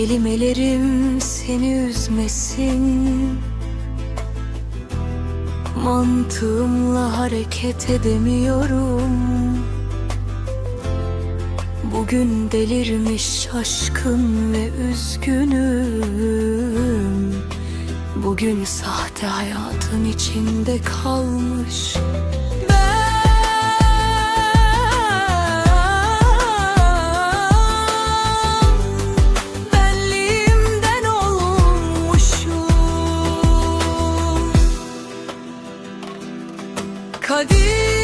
Kelimelerim seni üzmesin. Mantığımla hareket edemiyorum. Bugün delirmiş şaşkın ve üzgünüm. Bugün sahte hayatın içinde kalmış kadir.